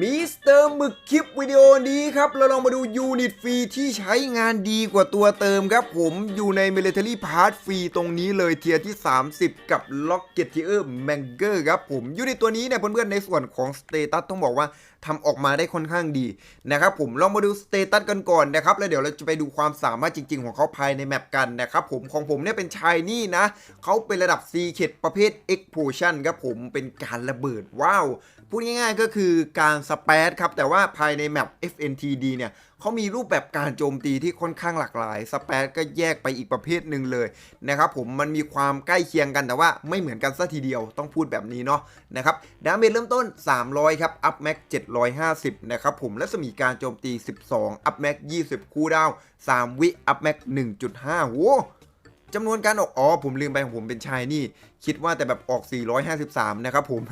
มิสเตอร์หมึกคลิปวิดีโอนี้ครับ เราลองมาดูยูนิตฟรีที่ใช้งานดีกว่าตัวเติมครับ ผมอยู่ใน Military Part ฟรีตรงนี้เลยเทียร์ที่ 30 กับ l o c k e t t i e r Manger ครับผมยูนิตตัวนี้เนี่ยเพื่อนๆในส่วนของสเตตัสต้องบอกว่า ทำออกมาได้ค่อนข้างดีนะครับผมลองมาดูสเตตัสกันก่อนนะครับแล้วเดี๋ยวเราจะไปดูความสามารถจริง ๆ ของเขาภายในแมปกันนะครับผมของผมเนี่ยเป็นชายนี่นะเขาเป็นระดับ C เข็ดประเภท Explosion ครับผมเป็นการระเบิดว้าว พูดง่ายๆก็คือการสเปซครับแต่ว่าภายในแมป FNTD เนี่ย เขามีรูปแบบการโจมตีที่ค่อนข้างหลากหลายสเปซก็แยกไปอีกประเภทหนึ่งเลยนะครับผมมันมีความใกล้เคียงกันแต่ว่าไม่เหมือนกันซะทีเดียวต้องพูดแบบนี้เนาะนะครับดาเมจเริ่มต้น 300 ครับ อัพแม็ก750 นะครับผมและสมีการโจมตี 12 อัพแม็ก20 คูลดาว 3 วิ อัพแม็ก1.5โว้จำนวนการออก อ๋อ ผมลืมไปของผมเป็นชายนี่ คิดว่าแต่แบบออก 453 นะครับผม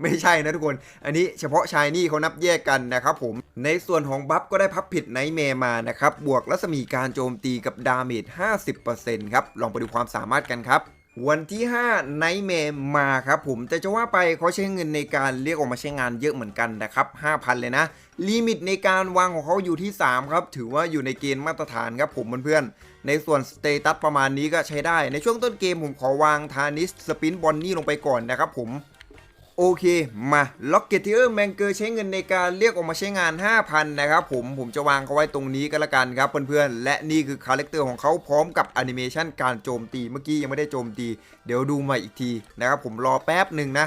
ไม่ใช่นะทุกคน อันนี้เฉพาะชายนี่เขานับแยกกันนะครับผม ในส่วนของบัฟก็ได้พับผิดไนเมมานะครับ บวกรัศมีการโจมตีกับดาเมจ 50%ครับ ลองไปดูความสามารถกันครับ วันที่ 5 ไนเมมาครับผม แต่จะว่าไปเขาใช้เงินในการเรียกออกมาใช้งานเยอะเหมือนกันนะครับ 5,000 เลยนะ ลิมิตในการวางของเขาอยู่ที่ 3 ครับ ถือว่าอยู่ในเกณฑ์มาตรฐานครับผมเพื่อนๆ ในส่วนสเตตัสประมาณนี้ก็ใช้ได้ ในช่วงต้นเกมผมขอวางทานิสสปินบอลนี่ลงไปก่อนนะครับผม โอเค มา Rocketeer m a n g e r ใช้เงินในการเรียกออกมาใช้งาน 5,000 นะครับผมผมจะวางเขาไว้ตรงนี้ก็แล้วกันครับเพื่อนๆ และนี่คือคาแรคเตอร์ของเขาพร้อมกับแอนิเมชันการโจมตีเมื่อกี้ยังไม่ได้โจมตี เดี๋ยวดูมาอีกทีนะครับผมรอแป๊บหนึ่งนะ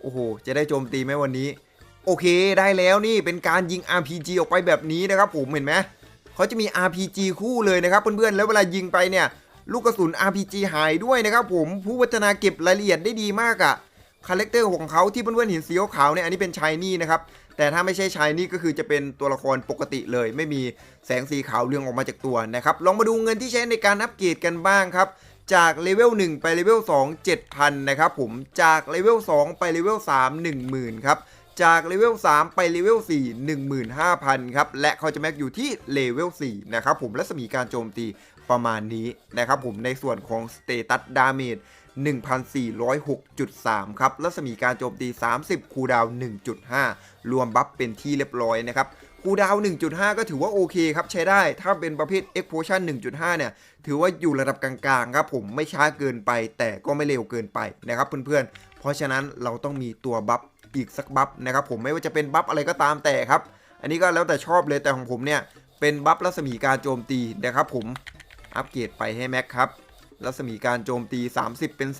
โอ้โห จะได้โจมตีไหมวันนี้ โอเคได้แล้วนี่เป็นการยิง RPG ออกไปแบบนี้นะครับผมเห็นไหมเขาจะมี RPG คู่เลยนะครับเพื่อนๆแล้วเวลายิงไปเนี่ยลูกกระสุน RPG หายด้วยนะครับผมผู้พัฒนาเก็บรายละเอียดได้ดีมากอะ คาแรคเตอร์ของเขาที่เพื่อนๆเห็นสีขาวเนี่ยอันนี้เป็นชายนี่นะครับแต่ถ้าไม่ใช่ชายนี่ก็คือจะเป็นตัวละครปกติเลย ไม่มีแสงสีขาวเรืองออกมาจากตัวนะครับลองมาดูเงินที่ใช้ในการอัปเกรดกันบ้างครับจากเลเวล1ไปเลเวล2 7,000นะครับผมจากเลเวล2ไปเลเวล3 10,000ครับจากเลเวล3ไปเลเวล4 15,000ครับและเขาจะแม็กอยู่ที่เลเวล4นะครับผมและสมีการโจมตีประมาณนี้นะครับผมในส่วนของสเตตัสดาเมจ 1,406.3 ครับ รัศมีการโจมตี 30 คูดาวน์1.5 รวมบัฟเป็นที่เรียบร้อยนะครับ คูดาวน์1.5 ก็ถือว่าโอเคครับ ใช้ได้ ถ้าเป็นประเภท e x p o s i o n 1.5 เนี่ย ถือว่าอยู่ระดับกลางๆ ครับผม ไม่ช้าเกินไป แต่ก็ไม่เร็วเกินไปนะครับเพื่อนๆ เพราะฉะนั้นเราต้องมีตัวบัฟอีกสักบัฟนะครับผม ไม่ว่าจะเป็นบัฟอะไรก็ตามแต่ครับ อันนี้ก็แล้วแต่ชอบเลย แต่ของผมเนี่ย เป็นบัฟรัศมีการโจมตีนะครับผม อัปเกรดไปให้แม็กครับ รัศมีการโจมตี 30 เป็น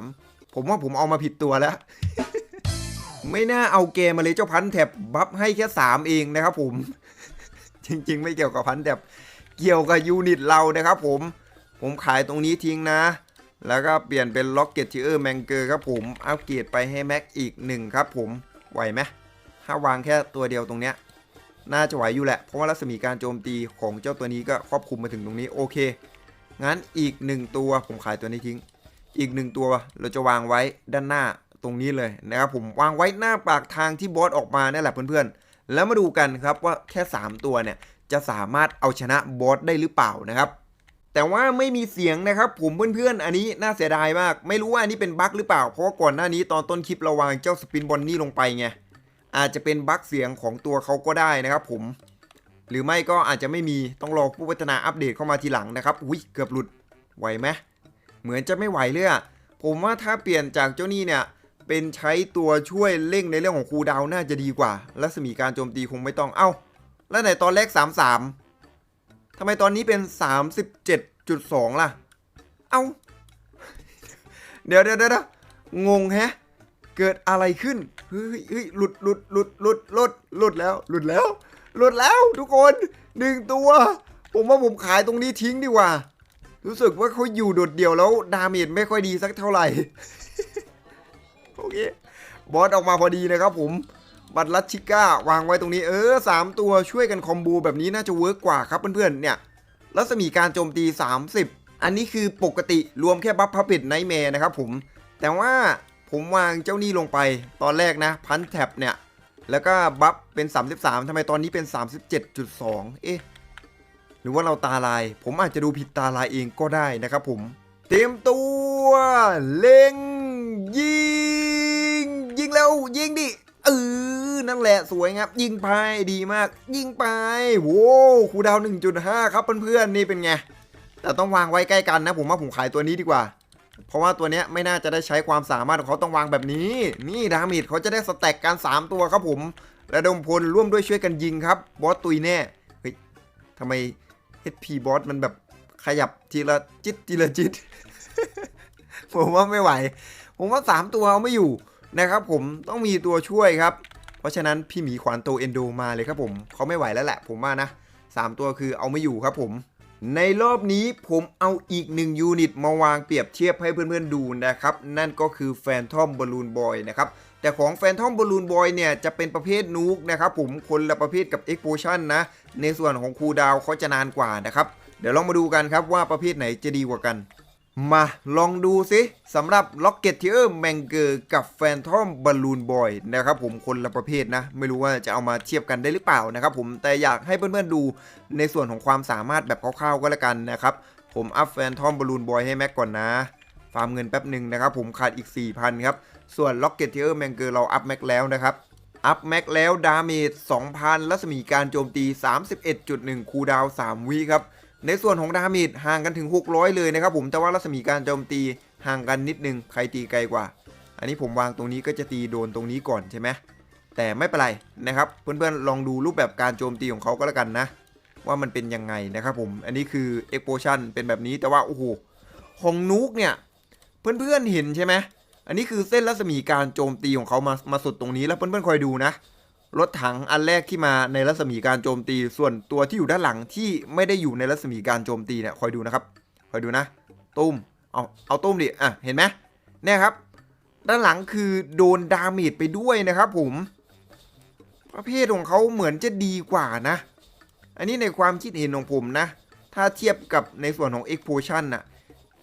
33 ผมว่าผมเอามาผิดตัวแล้ว ไม่น่าเอาเกมมาเลยเจ้าพันแท็บบัฟให้แค่ 3 เองนะครับผม จริงๆ ไม่เกี่ยวกับพันแท็บเกี่ยวกับยูนิตเรานะครับผม ผมขายตรงนี้ทิ้งนะ แล้วก็เปลี่ยนเป็น Rocket Tier Manger ครับผม อัปเกรดไปให้แม็กอีกหนึ่งครับผม ไหวไหมถ้าวางแค่ตัวเดียวตรงเนี้ยน่าจะไหวอยู่แหละ เพราะว่ารัศมีการโจมตีของเจ้าตัวนี้ก็ครอบคลุมมาถึงตรงนี้โอเค งั้นอีกหนึ่งตัวผมขายตัวนี้ทิ้ง อีกหนึ่งตัวเราจะวางไว้ด้านหน้าตรงนี้เลยนะครับผมวางไว้หน้าปากทางที่บอสออกมานี่แหละเพื่อนๆ แล้วมาดูกันครับว่าแค่ 3 ตัวเนี่ยจะสามารถเอาชนะบอสได้หรือเปล่านะครับแต่ว่าไม่มีเสียงนะครับผมเพื่อนๆ อันนี้น่าเสียดายมาก ไม่รู้ว่าอันนี้เป็นบั๊กหรือเปล่า เพราะก่อนหน้านี้ตอนต้นคลิปเราวางเจ้าสปินบอลนี่ลงไปไงอาจจะเป็นบั๊กเสียงของตัวเขาก็ได้นะครับผม หรือไม่ก็อาจจะไม่มีต้องรอผู้พัฒนาอัปเดตเข้ามาทีหลังนะครับอุ้ยเกือบหลุดไหวไหมเหมือนจะไม่ไหวเลยอะผมว่าถ้าเปลี่ยนจากเจ้านี่เนี่ยเป็นใช้ตัวช่วยเร่งในเรื่องของคูดาวน่าจะดีกว่ารัศมีการโจมตีคงไม่ต้องเอ้า แล้วไหนตอนแรก 33ทำไมตอนนี้เป็น 37.2 ล่ะ เอ้า เดี๋ยวเดี๋ยวเดี๋ยวงงแฮะ เกิดอะไรขึ้น เฮ้ยเฮ้ยหลุดหลุดหลุดหลุดหลุดหลุดแล้ว หลุดแล้ว หลุดแล้วทุกคนหนึ่งตัว ผมว่าผมขายตรงนี้ทิ้งดีกว่า รู้สึกว่าเขาอยู่โดดเดี่ยวแล้วดาเมจไม่ค่อยดีสักเท่าไหร่ โอเค บอสออกมาพอดีนะครับผม บัตรลัชชิก้าวางไว้ตรงนี้เออสามตัวช่วยกันคอมโบแบบนี้น่าจะเวิร์กกว่าครับเพื่อนๆ เนี่ย รัศมีการโจมตี 30 อันนี้คือปกติรวมแค่บัฟพับปิดไนท์แมร์นะครับผม แต่ว่าผมวางเจ้านี่ลงไปตอนแรกนะพันแท็บเนี่ย แล้วก็บัฟเป็น 33ทำไมตอนนี้เป็น 37.2 เอ๊ะ หรือว่าเราตาลาย ผมอาจจะดูผิดตาลายเองก็ได้นะครับผม เตรียมตัว เล็ง ยิง ยิงแล้วยิงดิเออนั่นแหละสวยครับ ยิงไปดีมาก ยิงไปโว้วคูดาวน์1.5 ครับเพื่อนๆนี่เป็นไง แต่ต้องวางไว้ใกล้กันนะผมว่าผมขายตัวนี้ดีกว่า เพราะว่าตัวเนี้ยไม่น่าจะได้ใช้ความสามารถของเขาต้องวางแบบนี้ นี่ดาเมจเขาจะได้สแต็กกัน3ตัวครับผมระดมพลร่วมด้วยช่วยกันยิงครับ บอสตุยแน่ เฮ้ยทำไม HP บอสมันแบบขยับทีละจิตทีละจิต ผมว่าไม่ไหว ผมว่า 3 ตัวเอาไม่อยู่นะครับผมต้องมีตัวช่วยครับ เพราะฉะนั้นพี่หมีขวานโตเอนโดมาเลยครับผมเขาไม่ไหวแล้วแหละ ผมว่านะ3ตัวคือเอาไม่อยู่ครับผม ในรอบนี้ผมเอาอีกหนึ่งยูนิตมาวางเปรียบเทียบให้เพื่อนๆดูนะครับ นั่นก็คือแฟนทอมบอลูนบอยนะครับ แต่ของแฟนทอมบอลูนบอยเนี่ยจะเป็นประเภทนูกนะครับผมคนละประเภทกับ e x p o s i o n นะ ในส่วนของคูดาวเขาจะนานกว่านะครับ เดี๋ยวลองมาดูกันครับว่าประเภทไหนจะดีกว่ากัน มาลองดูสิสำหรับ Rocketeer m a n g e r กับ Phantom Balloon Boy นะครับผมคนละประเภทนะ ไม่รู้ว่าจะเอามาเทียบกันได้หรือเปล่านะครับผมแต่อยากให้เพื่อนๆดูในส่วนของความสามารถแบบคร่าวๆก็แล้วกันนะครับ ผมอัพ Phantom Balloon Boy ให้แม็กก่อนนะ ฟาร์มเงินแป๊บหนึ่งนะครับผมขาดอีก 4,000 ครับ ส่วน Rocketeer m a n g e r เราอัพแม็กแล้วนะครับอัพแม็กแล้วดาเมจ2,000 รัศมีการโจมตี 31.1 คูดาว 3 วิครับ ในส่วนของดาเมจห่างกันถึง 600 เลยนะครับผมแต่ว่ารัศมีการโจมตีห่างกันนิดนึงใครตีไกลกว่า อันนี้ผมวางตรงนี้ก็จะตีโดนตรงนี้ก่อนใช่ไหมแต่ไม่เป็นไรนะครับเพื่อนๆลองดูรูปแบบการโจมตีของเขาก็แล้วกันนะ ว่ามันเป็นยังไงนะครับผมอันนี้คือ explosion เป็นแบบนี้แต่ว่าโอ้โหของนุกเนี่ยเพื่อนๆเห็นใช่ไหมอันนี้คือเส้นรัศมีการโจมตีของเขามามาสุดตรงนี้แล้วเพื่อนๆคอยดูนะ รถถังอันแรกที่มาในรัศมีการโจมตี ส่วนตัวที่อยู่ด้านหลังที่ไม่ได้อยู่ในรัศมีการโจมตีเนี่ยคอยดูนะครับคอยดูนะ ตุ้มเอาเอาตุ้มดิอะเห็นไหมเนี่ยครับ ด้านหลังคือโดนดาเมจไปด้วยนะครับผม ประเภทของเขาเหมือนจะดีกว่านะ อันนี้ในความคิดเห็นของผมนะ ถ้าเทียบกับในส่วนของ Explosion น่ะ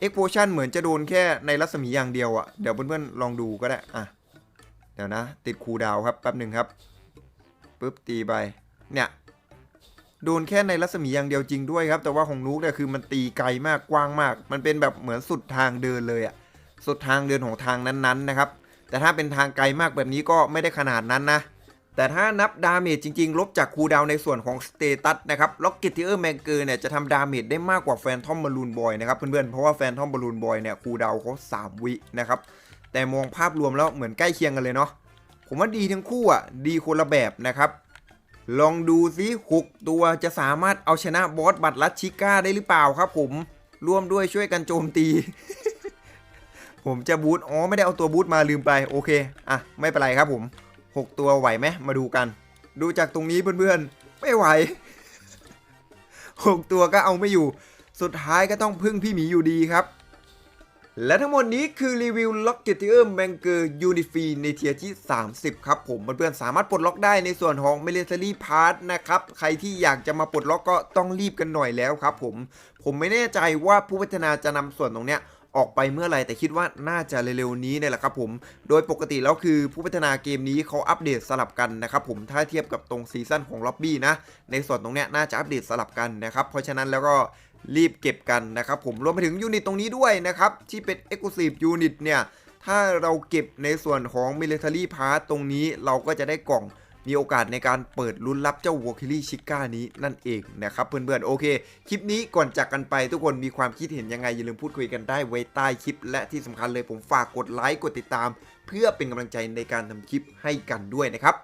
Explosion เหมือนจะโดนแค่ในรัศมีอย่างเดียวอะ่ะเดี๋ยวเพื่อนๆลองดูก็ได้อะเดี๋ยวนะ ติดคูดาวครับแป๊บหนึ่งครับ ปุ๊บตีไป เนี่ย โดนแค่ในรัศมีอย่างเดียวจริงด้วยครับ แต่ว่าของนุกเนี่ยคือมันตีไกลมากกว้างมาก มันเป็นแบบเหมือนสุดทางเดินเลยอะสุดทางเดินของทางนั้นๆนะครับ แต่ถ้าเป็นทางไกลมากแบบนี้ก็ไม่ได้ขนาดนั้นนะ แต่ถ้านับดาเมจจริงๆ ลบจากคูดาวในส่วนของสเตตัสนะครับ ล็อกเก็ตเตอร์แมงเกอร์เนี่ยจะทำดาเมจได้มากกว่าแฟนทอมบอลูนบอยนะครับเพื่อนๆ เพราะว่าแฟนทอมบอลูนบอยเนี่ยคูดาวเขา3วินะครับ แต่มองภาพรวมแล้วเหมือนใกล้เคียงกันเลยเนาะ ผมว่าดีทั้งคู่อะ ดีคนละแบบนะครับ ลองดูซิ6ตัวจะสามารถเอาชนะบอสบัตรลัดชิก้าได้หรือเปล่าครับผม ร่วมด้วยช่วยกันโจมตี ผมจะบูทอ๋อไม่ได้เอาตัวบูทมาลืมไป โอเค อะ ไม่เป็นไรครับผม 6 ตัวไหวไหมมาดูกัน ดูจากตรงนี้เพื่อนๆ ไม่ไหว 6 ตัวก็เอาไม่อยู่ สุดท้ายก็ต้องพึ่งพี่หมีอยู่ดีครับ และทั้งหมดนี้คือรีวิว l o c k e t i e r m a n g e r Unify ในเทียร์ที่ 30 ครับผมเพื่อนๆสามารถปลดล็อกได้ในส่วนของ Military Part นะครับ ใครที่อยากจะมาปลดล็อกก็ต้องรีบกันหน่อยแล้วครับผม ผมไม่แน่ใจว่าผู้พัฒนาจะนำส่วนตรงเนี้ยออกไปเมื่อไหร่แต่คิดว่าน่าจะเร็วๆนี้เนี่ยแหละครับผม โดยปกติแล้วคือผู้พัฒนาเกมนี้เขาอัปเดตสลับกันนะครับผมถ้าเทียบกับตรงซีซั่นของล็อบบี้นะในส่วนตรงเนี้ยน่าจะอัปเดตสลับกันนะครับเพราะฉะนั้นแล้วก็ รีบเก็บกันนะครับผมรวมไปถึงยูนิตตรงนี้ด้วยนะครับ ที่เป็น Exclusive Unit เนี่ย ถ้าเราเก็บในส่วนของ Military Part ตรงนี้เราก็จะได้กล่องมีโอกาสในการเปิดลุ้นรับเจ้า w a l k i r i Chica นี้นั่นเองนะครับเพื่อนๆ โอเค คลิปนี้ก่อนจากกันไปทุกคนมีความคิดเห็นยังไง อย่าลืมพูดคุยกันได้ไว้ใต้คลิป และที่สำคัญเลยผมฝากกดไลค์กดติดตาม เพื่อเป็นกำลังใจในการทำคลิปให้กันด้วยนะครับ